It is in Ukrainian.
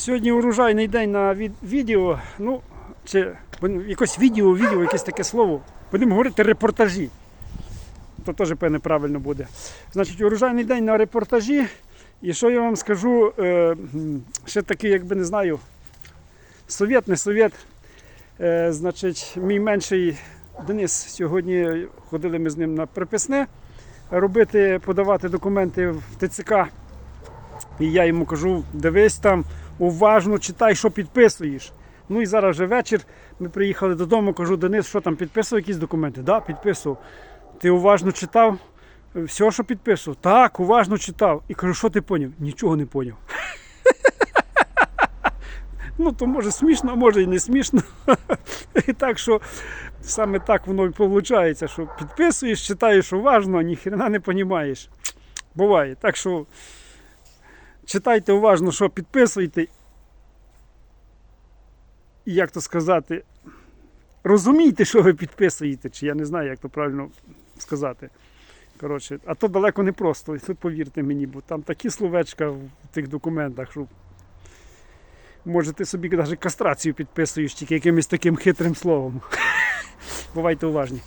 Сьогодні урожайний день на від- відео. Ну, чи якось відео, відео, якесь таке слово. Будемо говорити репортажі. То теж певне правильно буде. Значить, урожайний день на репортажі. І що я вам скажу, е, ще такий, якби не знаю, совєт, не совєт. Е, значить, мій менший Денис сьогодні ходили ми з ним на приписне робити, подавати документи в ТЦК. І я йому кажу, дивись там, уважно читай, що підписуєш. Ну і зараз вже вечір. Ми приїхали додому, кажу, Денис, що там, підписував якісь документи? Да, підписував. Ти уважно читав? Все, що підписував? Так, уважно читав. І кажу, що ти поняв? Нічого не поняв. Ну, то може смішно, а може і не смішно. І так що саме так воно і виходить, що підписуєш, читаєш уважно, а ніхрена не розумієш. Буває. Так що читайте уважно, що підписуєте. І як то сказати, розумійте, що ви підписуєте, чи я не знаю, як то правильно сказати. Коротше, а то далеко не просто, тут повірте мені, бо там такі словечка в тих документах, що може ти собі навіть кастрацію підписуєш тільки якимось таким хитрим словом. Бувайте уважні.